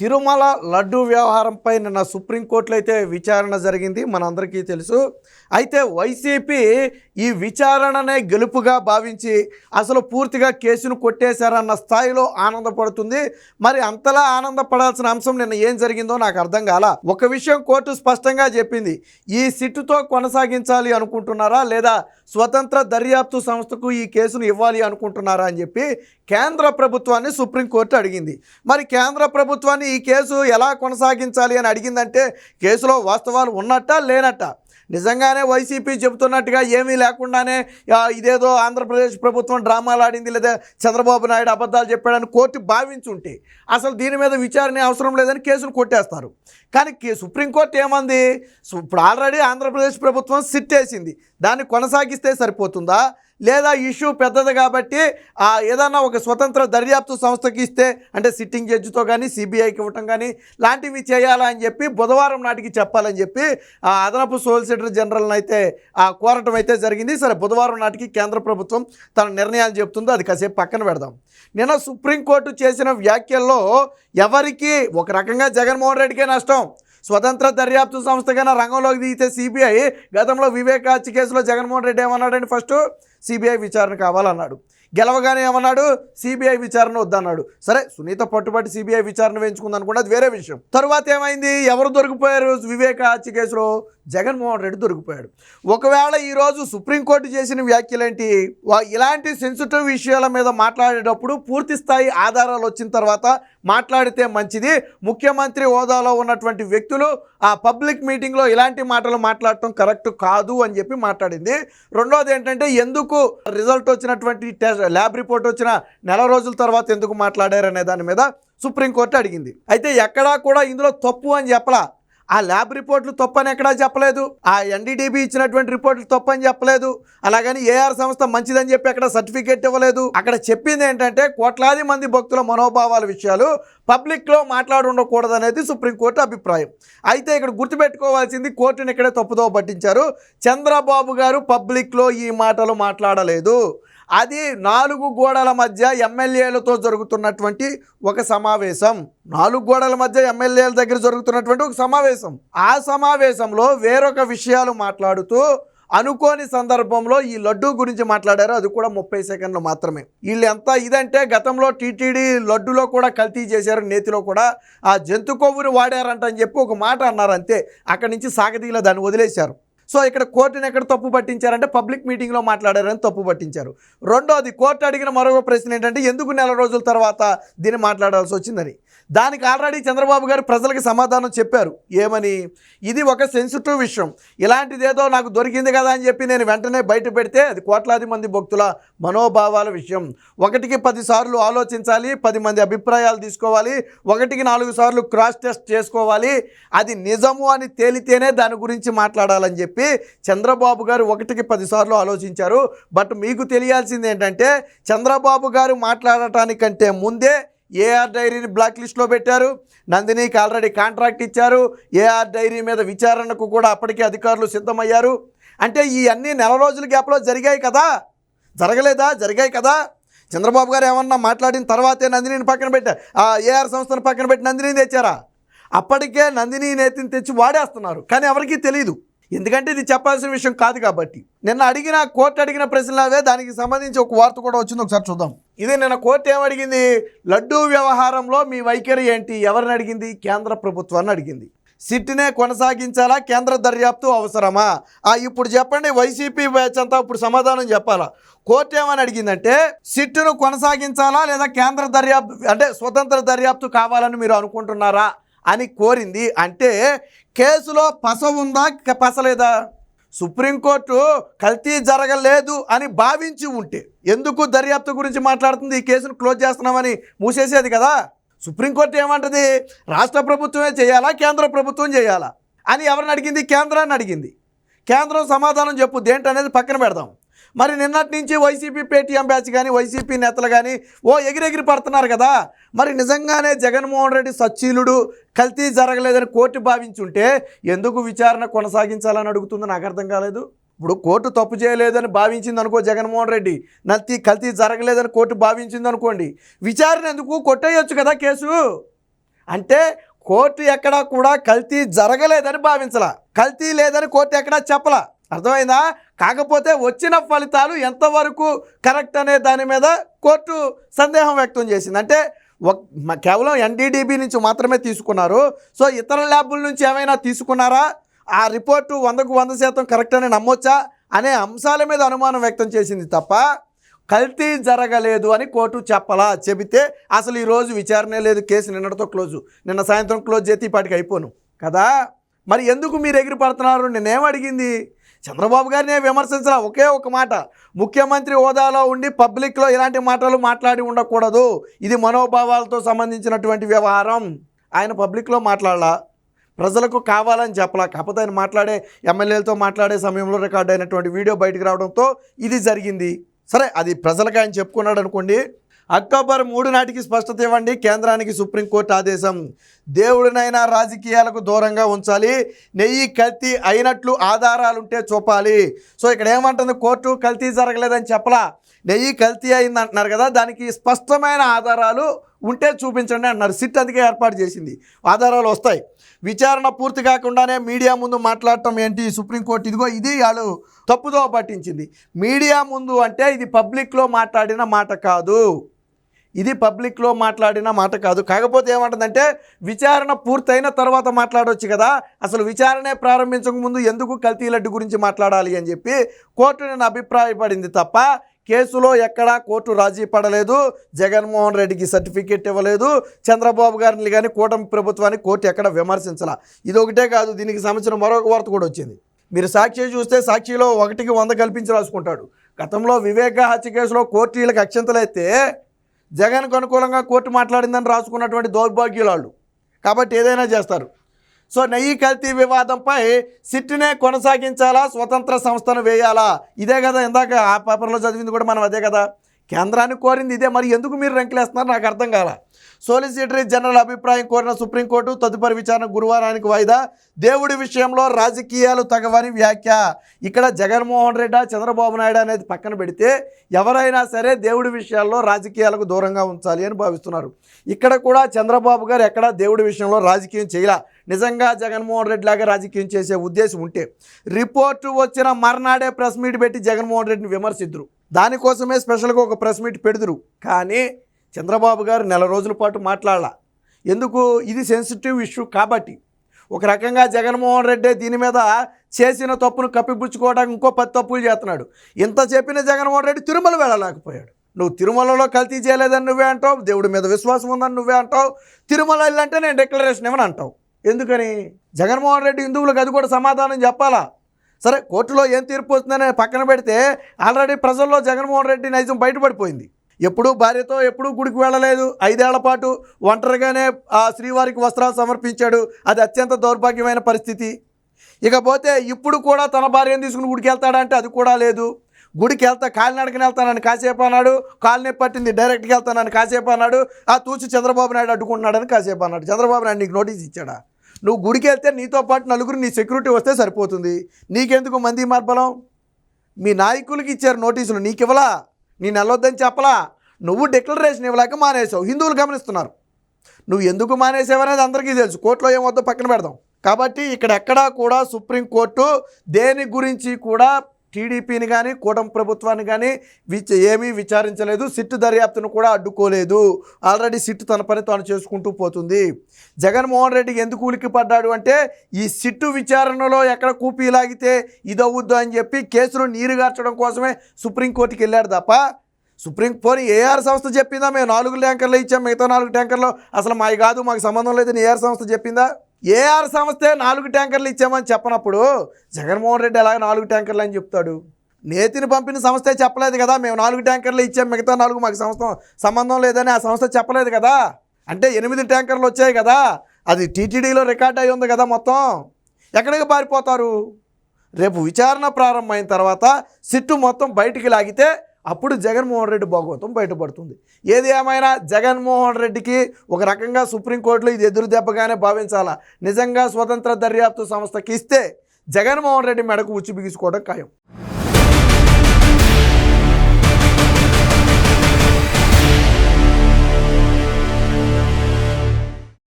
తిరుమల లడ్డు వ్యవహారంపై నిన్న సుప్రీంకోర్టులో అయితే విచారణ జరిగింది. మనందరికీ తెలుసు. అయితే వైసీపీ ఈ విచారణనే గెలుపుగా భావించి అసలు పూర్తిగా కేసును కొట్టేశారన్న స్థాయిలో ఆనందపడుతుంది. మరి అంతలా ఆనందపడాల్సిన అంశం నిన్న ఏం జరిగిందో నాకు అర్థం కాల. ఒక విషయం కోర్టు స్పష్టంగా చెప్పింది. ఈ సిట్టుతో కొనసాగించాలి అనుకుంటున్నారా లేదా స్వతంత్ర దర్యాప్తు సంస్థకు ఈ కేసును ఇవ్వాలి అనుకుంటున్నారా అని చెప్పి కేంద్ర ప్రభుత్వాన్ని సుప్రీంకోర్టు అడిగింది. మరి కేంద్ర ప్రభుత్వాన్ని ఈ కేసు ఎలా కొనసాగించాలి అని అడిగిందంటే కేసులో వాస్తవాలు ఉన్నట్టా లేనట్ట? నిజంగానే వైసీపీ చెబుతున్నట్టుగా ఏమీ లేకుండానే ఇదేదో ఆంధ్రప్రదేశ్ ప్రభుత్వం డ్రామాలు ఆడింది లేదా చంద్రబాబు నాయుడు అబద్ధాలు చెప్పాడని కోర్టు భావించుంటే అసలు దీని మీద విచారణ అవసరం లేదని కేసును కొట్టేస్తారు. కానీ కే- సుప్రీంకోర్టు ఏమంది? ఇప్పుడు ఆల్రెడీ ఆంధ్రప్రదేశ్ ప్రభుత్వం సిట్ వేసింది దాన్ని కొనసాగిస్తే సరిపోతుందా? లేదా ఇష్యూ పెద్దది కాబట్టి ఆ ఏదన్నా ఒక స్వతంత్ర దర్యాప్తు సంస్థకి ఇస్తే అంటే సిట్టింగ్ జడ్జితో కానీ సిబిఐకి ఇవ్వటం కానీ లాంటివి చేయాలని చెప్పి బుధవారం నాటికి చెప్పాలని చెప్పి ఆ అదనపు సోలిసిటర్ జనరల్ని అయితే ఆ కోరటం అయితే జరిగింది. సరే బుధవారం నాటికి కేంద్ర ప్రభుత్వం తన నిర్ణయాలు చెప్తుందో అది కాసేపు పక్కన పెడదాం. నిన్న సుప్రీంకోర్టు చేసిన వ్యాఖ్యల్లో ఎవరికి ఒక రకంగా జగన్మోహన్ రెడ్డికే నష్టం. స్వతంత్ర దర్యాప్తు సంస్థకైనా రంగంలోకి దిగితే సిబిఐ గతంలో వివేకాచి కేసులో జగన్మోహన్ రెడ్డి ఏమన్నాడండి ఫస్ట్? సిబిఐ విచారణ కావాలన్నాడు. గెలవగానే ఏమన్నాడు? సిబిఐ విచారణ వద్దన్నాడు. సరే సునీత పట్టుబట్టి సిబిఐ విచారణ వేయించుకుంది అనుకుంటే అది వేరే విషయం. తరువాత ఏమైంది? ఎవరు దొరికిపోయారు వివేక హత్య కేసులో? జగన్మోహన్ రెడ్డి దొరికిపోయాడు. ఒకవేళ ఈరోజు సుప్రీంకోర్టు చేసిన వ్యాఖ్యలేంటి? వా- ఇలాంటి సెన్సిటివ్ విషయాల మీద మాట్లాడేటప్పుడు పూర్తి స్థాయి ఆధారాలు వచ్చిన తర్వాత మాట్లాడితే మంచిది. ముఖ్యమంత్రి హోదాలో ఉన్నటువంటి వ్యక్తులు ఆ పబ్లిక్ మీటింగ్లో ఇలాంటి మాటలు మాట్లాడటం కరెక్ట్ కాదు అని చెప్పి మాట్లాడింది. రెండోది ఏంటంటే ఎందుకు రిజల్ట్ వచ్చినటువంటి టెస్ట్ ల్యాబ్ రిపోర్ట్ వచ్చిన నెల రోజుల తర్వాత ఎందుకు మాట్లాడారనే దాని మీద సుప్రీంకోర్టు అడిగింది. అయితే ఎక్కడా కూడా ఇందులో తప్పు అని చెప్పలా. ఆ ల్యాబ్ రిపోర్ట్లు తప్పని ఎక్కడా చెప్పలేదు. ఆ ఎన్డీడీబీ ఇచ్చినటువంటి రిపోర్ట్లు తప్పని చెప్పలేదు. అలాగని ఏఆర్ సంస్థ మంచిదని చెప్పి అక్కడ సర్టిఫికేట్ ఇవ్వలేదు. అక్కడ చెప్పింది ఏంటంటే కోట్లాది మంది భక్తుల మనోభావాల విషయాలు పబ్లిక్లో మాట్లాడుండకూడదు అనేది సుప్రీంకోర్టు అభిప్రాయం. అయితే ఇక్కడ గుర్తుపెట్టుకోవాల్సింది కోర్టుని ఇక్కడే తప్పుదో పట్టించారు. చంద్రబాబు గారు పబ్లిక్లో ఈ మాటలు మాట్లాడలేదు. అది నాలుగు గోడల మధ్య ఎమ్మెల్యేలతో జరుగుతున్నటువంటి ఒక సమావేశం. నాలుగు గోడల మధ్య ఎమ్మెల్యేల దగ్గర జరుగుతున్నటువంటి ఒక సమావేశం. ఆ సమావేశంలో వేరొక విషయాలు మాట్లాడుతూ అనుకోని సందర్భంలో ఈ లడ్డు గురించి మాట్లాడారు. అది కూడా ముప్పై సెకండ్లు మాత్రమే. వీళ్ళు ఎంత ఇదంటే గతంలో టీటీడీ లడ్డులో కూడా కల్తీ చేశారు. నేతిలో కూడా ఆ జంతు కొవ్వుని వాడారంట అని చెప్పి ఒక మాట అన్నారు అంతే. అక్కడి నుంచి సాగదీల దాన్ని వదిలేశారు. సో ఇక్కడ కోర్టుని ఎక్కడ తప్పు పట్టించారంటే పబ్లిక్ మీటింగ్లో మాట్లాడారని తప్పు పట్టించారు. రెండోది కోర్టు అడిగిన మరొక ప్రశ్న ఏంటంటే ఎందుకు నెల రోజుల తర్వాత దీన్ని మాట్లాడాల్సి వచ్చిందని? దానికి ఆల్రెడీ చంద్రబాబు గారు ప్రజలకు సమాధానం చెప్పారు. ఏమని? ఇది ఒక సెన్సిటివ్ విషయం. ఇలాంటిదేదో నాకు దొరికింది కదా అని చెప్పి నేను వెంటనే బయట పెడితే అది కోట్లాది మంది భక్తుల మనోభావాల విషయం. ఒకటికి పది సార్లు ఆలోచించాలి పది మంది అభిప్రాయాలు తీసుకోవాలి ఒకటికి నాలుగు సార్లు క్రాస్ టెస్ట్ చేసుకోవాలి. అది నిజము అని తేలితేనే దాని గురించి మాట్లాడాలని చెప్పి చంద్రబాబు గారు ఒకటికి పదిసార్లు ఆలోచించారు. బట్ మీకు తెలియాల్సింది ఏంటంటే చంద్రబాబు గారు మాట్లాడటానికంటే ముందే ఏఆర్ డైరీని బ్లాక్ లిస్ట్లో పెట్టారు. నందినికి ఆల్రెడీ కాంట్రాక్ట్ ఇచ్చారు. ఏఆర్ డైరీ మీద విచారణకు కూడా అప్పటికే అధికారులు సిద్ధమయ్యారు. అంటే ఈ అన్ని నెల రోజుల గ్యాప్లో జరిగాయి కదా? జరగలేదా? జరిగాయి కదా? చంద్రబాబు గారు ఏమన్నా మాట్లాడిన తర్వాతే నందినిని పక్కన పెట్టారు ఆ ఏఆర్ సంస్థను పక్కన పెట్టి నందిని తెచ్చారా? అప్పటికే నందిని నేతిని తెచ్చి వాడేస్తున్నారు. కానీ ఎవరికీ తెలియదు ఎందుకంటే ఇది చెప్పాల్సిన విషయం కాదు కాబట్టి. నిన్న అడిగిన కోర్టు అడిగిన ప్రశ్నలు దానికి సంబంధించి ఒక వార్త కూడా వచ్చింది ఒకసారి చూద్దాం. ఇది నిన్న కోర్టు ఏమడిగింది లడ్డూ వ్యవహారంలో మీ వైఖరి ఏంటి? ఎవరిని అడిగింది? కేంద్ర ప్రభుత్వాన్ని అడిగింది. సిట్నే కొనసాగించాలా? కేంద్ర దర్యాప్తు అవసరమా? ఆ ఇప్పుడు చెప్పండి వైసీపీ బ్యాచ్ అంతా ఇప్పుడు సమాధానం చెప్పాలా? కోర్టు ఏమని అడిగిందంటే సిట్టును కొనసాగించాలా లేదా కేంద్ర దర్యాప్తు అంటే స్వతంత్ర దర్యాప్తు కావాలని మీరు అనుకుంటున్నారా? అని కోరింది. అంటే కేసులో పస ఉందా పసలేదా? సుప్రీంకోర్టు కల్తీ జరగలేదు అని భావించి ఉంటే ఎందుకు దర్యాప్తు గురించి మాట్లాడుతుంది? ఈ కేసును క్లోజ్ చేస్తున్నామని మూసేసేది కదా. సుప్రీంకోర్టు ఏమంటది? రాష్ట్ర ప్రభుత్వమే చేయాలా కేంద్ర ప్రభుత్వం చేయాలా అని ఎవరిని అడిగింది? కేంద్రాన్ని అడిగింది. కేంద్రం సమాధానం చెప్పు దేంటనేది పక్కన పెడదాం. మరి నిన్నటి నుంచి వైసీపీ పేటీఎం బ్యాచ్ కానీ వైసీపీ నేతలు కానీ ఓ ఎగిరెగిరి పడుతున్నారు కదా. మరి నిజంగానే జగన్మోహన్ రెడ్డి సచ్చీలుడు కల్తీ జరగలేదని కోర్టు భావించుంటే ఎందుకు విచారణ కొనసాగించాలని అడుగుతుందో నాకు అర్థం కాలేదు. ఇప్పుడు కోర్టు తప్పు చేయలేదని భావించింది అనుకో జగన్మోహన్ రెడ్డి. నల్తీ కల్తీ జరగలేదని కోర్టు భావించింది అనుకోండి. విచారణ ఎందుకు? కొట్టేయొచ్చు కదా కేసు. అంటే కోర్టు ఎక్కడా కూడా కల్తీ జరగలేదని భావించలా. కల్తీ లేదని కోర్టు ఎక్కడా చెప్పలా. అర్థమైందా? కాకపోతే వచ్చిన ఫలితాలు ఎంతవరకు కరెక్ట్ అనే దాని మీద కోర్టు సందేహం వ్యక్తం చేసింది. అంటే కేవలం ఎన్డీడీబీ నుంచి మాత్రమే తీసుకున్నారు. సో ఇతర ల్యాబుల నుంచి ఏమైనా తీసుకున్నారా? ఆ రిపోర్టు వందకు వంద శాతం కరెక్ట్ అని నమ్మొచ్చా? అనే అంశాల మీద అనుమానం వ్యక్తం చేసింది తప్ప కల్తీ జరగలేదు అని కోర్టు చెప్పలా. చెబితే అసలు ఈరోజు విచారణ లేదు. కేసు నిన్నటితో క్లోజు. నిన్న సాయంత్రం క్లోజ్ చేతి ఇప్పటికి అయిపోను. కదా? మరి ఎందుకు మీరు ఎగిరిపడుతున్నారు? నేనేం అడిగింది? చంద్రబాబు గారినే విమర్శించిన ఒకే ఒక మాట. ముఖ్యమంత్రి హోదాలో ఉండి పబ్లిక్లో ఇలాంటి మాటలు మాట్లాడి ఉండకూడదు. ఇది మనోభావాలతో సంబంధించినటువంటి వ్యవహారం. ఆయన పబ్లిక్లో మాట్లాడాల. ప్రజలకు కావాలని చెప్పలా. కాకపోతే ఆయన మాట్లాడే ఎమ్మెల్యేలతో మాట్లాడే సమయంలో రికార్డ్ అయినటువంటి వీడియో బయటకు రావడంతో ఇది జరిగింది. సరే అది ప్రజలకు ఆయన చెప్పుకున్నాడు అనుకోండి అక్టోబర్ మూడు నాటికి స్పష్టత ఇవ్వండి. కేంద్రానికి సుప్రీంకోర్టు ఆదేశం దేవుడినైనా రాజకీయాలకు దూరంగా ఉంచాలి. నెయ్యి కల్తీ అయినట్లు ఆధారాలుంటే చూపాలి. సో ఇక్కడ ఏమంటుంది? కోర్టు కల్తీ జరగలేదని చెప్పలా? నెయ్యి కల్తీ అయింది అంటున్నారు కదా దానికి స్పష్టమైన ఆధారాలు ఉంటే చూపించండి అంటున్నారు. సిట్ అందుకే ఏర్పాటు చేసింది. ఆధారాలు వస్తాయి. విచారణ పూర్తి కాకుండానే మీడియా ముందు మాట్లాడటం ఏంటి? సుప్రీంకోర్టు ఇదిగో ఇది వాళ్ళు తప్పుదో పట్టించింది. మీడియా ముందు అంటే ఇది పబ్లిక్లో మాట్లాడిన మాట కాదు. ఇది పబ్లిక్లో మాట్లాడిన మాట కాదు. కాకపోతే ఏమంటుందంటే విచారణ పూర్తయిన తర్వాత మాట్లాడవచ్చు కదా. అసలు విచారణే ప్రారంభించక ముందు ఎందుకు కల్తీ లడ్డు గురించి మాట్లాడాలి అని చెప్పి కోర్టు నేను అభిప్రాయపడింది తప్ప కేసులో ఎక్కడా కోర్టు రాజీ పడలేదు. జగన్మోహన్ రెడ్డికి సర్టిఫికేట్ ఇవ్వలేదు. చంద్రబాబు గారిని కానీ కూటమి ప్రభుత్వాన్ని కోర్టు ఎక్కడ విమర్శించాల. ఇది ఒకటే కాదు దీనికి సంబంధించిన మరొక వార్త కూడా వచ్చింది. మీరు సాక్షి చూస్తే సాక్షిలో ఒకటికి వంద కల్పించి రాసుకుంటాడు గతంలో వివేక హత్య కేసులో కోర్టు వీళ్ళకి అక్షంతలైతే జగన్కు అనుకూలంగా కోర్టు మాట్లాడిందని రాసుకున్నటువంటి దౌర్భాగ్యులాళ్ళు. కాబట్టి ఏదైనా చేస్తారు. సో నెయ్యి కల్తీ వివాదంపై సిట్నే కొనసాగించాలా? స్వతంత్ర సంస్థను వేయాలా? ఇదే కదా ఇందాక ఆ పేపర్లో చదివింది కూడా మనం అదే కదా? కేంద్రాన్ని కోరింది ఇదే. మరి ఎందుకు మీరు రంకులేస్తున్నారు? నాకు అర్థం కాల. సోలిసిటరీ జనరల్ అభిప్రాయం కోరిన సుప్రీంకోర్టు తదుపరి విచారణ గురువారానికి వాయిదా. దేవుడి విషయంలో రాజకీయాలు తగవని వ్యాఖ్య. ఇక్కడ జగన్మోహన్ రెడ్డి చంద్రబాబు నాయుడు అనేది పక్కన పెడితే ఎవరైనా సరే దేవుడి విషయాల్లో రాజకీయాలకు దూరంగా ఉంచాలి అని భావిస్తున్నారు. ఇక్కడ కూడా చంద్రబాబు గారు ఎక్కడ దేవుడి విషయంలో రాజకీయం చేయాల. నిజంగా జగన్మోహన్ రెడ్డి లాగా రాజకీయం చేసే ఉద్దేశం ఉంటే. రిపోర్టు వచ్చిన మర్నాడే ప్రెస్ మీట్ పెట్టి జగన్మోహన్ రెడ్డిని విమర్శిద్దరు. దానికోసమే స్పెషల్గా ఒక ప్రెస్ మీట్ పెడుదురు. కానీ చంద్రబాబు గారు నెల రోజుల పాటు మాట్లాడాల. ఎందుకు? ఇది సెన్సిటివ్ ఇష్యూ కాబట్టి. ఒక రకంగా జగన్మోహన్ రెడ్డి దీని మీద చేసిన తప్పును కప్పిపుచ్చుకోవడానికి ఇంకో పది తప్పులు చేస్తున్నాడు. ఇంత చెప్పిన జగన్మోహన్ రెడ్డి తిరుమల వెళ్ళలేకపోయాడు. నువ్వు తిరుమలలో కల్తీ చేయలేదని నువ్వే అంటావు దేవుడి మీద విశ్వాసం ఉందని నువ్వే అంటావు తిరుమల వెళ్ళంటే నేను డిక్లరేషన్ ఇవ్వను అంటావు ఎందుకని? జగన్మోహన్ రెడ్డి హిందువులకు అది కూడా సమాధానం చెప్పాలా? సరే కోర్టులో ఏం తీర్పు వస్తుందని పక్కన పెడితే ఆల్రెడీ ప్రజల్లో జగన్మోహన్ రెడ్డి నైజం బయటపడిపోయింది. ఎప్పుడూ భార్యతో ఎప్పుడూ గుడికి వెళ్ళలేదు. ఐదేళ్ళ పాటు ఒంటరిగానే ఆ శ్రీవారికి వస్త్రాలు సమర్పించాడు. అది అత్యంత దౌర్భాగ్యమైన పరిస్థితి. ఇకపోతే ఇప్పుడు కూడా తన భార్యను తీసుకుని గుడికి వెళ్తాడంటే అది కూడా లేదు. గుడికి వెళ్తా కాలినడకని వెళ్తానని కాసేపు అన్నాడు. కాలనే పట్టింది డైరెక్ట్గా వెళ్తానని కాసేపు అన్నాడు. ఆ తూచి చంద్రబాబు నాయుడు అడ్డుకుంటున్నాడని కాసేపు అన్నాడు. చంద్రబాబు నాయుడు నీకు నోటీస్ ఇచ్చాడా? నువ్వు గుడికి వెళ్తే నీతో పాటు నలుగురు నీ సెక్యూరిటీ వస్తే సరిపోతుంది. నీకెందుకు మంది మార్బలం? మీ నాయకులకి ఇచ్చారు నోటీసులు నీకు ఇవ్వలా నేను వెళ్ళొద్దని చెప్పలా? నువ్వు డిక్లరేషన్ ఇవ్వలేక మానేసావు హిందువులు గమనిస్తున్నారు. నువ్వు ఎందుకు మానేసావనేది అందరికీ తెలుసు. కోర్టులో ఏమవుతుందో పక్కన పెడదాం. కాబట్టి ఇక్కడ ఎక్కడా కూడా సుప్రీంకోర్టు దేని గురించి కూడా టీడీపీని కానీ కూటమి ప్రభుత్వాన్ని కానీ విచ ఏమీ విచారించలేదు. సిట్టు దర్యాప్తును కూడా అడ్డుకోలేదు. ఆల్రెడీ సిట్టు తన పని తాను చేసుకుంటూ పోతుంది. జగన్మోహన్ రెడ్డి ఎందుకు ఉలికి పడ్డాడు అంటే ఈ సిట్టు విచారణలో ఎక్కడ కూపీ లాగితే ఇదవుద్దు అని చెప్పి కేసును నీరుగార్చడం కోసమే సుప్రీంకోర్టుకి వెళ్ళాడు తప్ప సుప్రీం పోనీ ఏఆర్ సంస్థ చెప్పిందా? మేము నాలుగు ట్యాంకర్లు ఇచ్చాం మిగతా నాలుగు ట్యాంకర్లు అసలు మావి కాదు మాకు సంబంధం లేదని ఏఆర్ సంస్థ చెప్పిందా? ఏఆర్ సంస్థే నాలుగు ట్యాంకర్లు ఇచ్చామని చెప్పనప్పుడు జగన్మోహన్ రెడ్డి ఎలాగ నాలుగు ట్యాంకర్లు అని చెప్తాడు? నేతిని పంపిన సంస్థే చెప్పలేదు కదా మేము నాలుగు ట్యాంకర్లు ఇచ్చాం మిగతా నాలుగు మాకు సంస్థ సంబంధం లేదని ఆ సంస్థ చెప్పలేదు కదా? అంటే ఎనిమిది ట్యాంకర్లు వచ్చాయి కదా అది టీటీడీలో రికార్డ్ అయి ఉంది కదా మొత్తం. ఎక్కడికి పారిపోతారు? రేపు విచారణ ప్రారంభమైన తర్వాత సిట్టు మొత్తం బయటికి లాగితే అప్పుడు జగన్మోహన్ రెడ్డి భాగవతం బయటపడుతుంది. ఏది ఏమైనా జగన్మోహన్ రెడ్డికి ఒక రకంగా సుప్రీంకోర్టులో ఇది ఎదురు దెబ్బగానే భావించాలా? నిజంగా స్వతంత్ర దర్యాప్తు సంస్థకి ఇస్తే జగన్మోహన్ రెడ్డి మెడకు ఉచ్చి బిగించుకోవడం ఖాయం.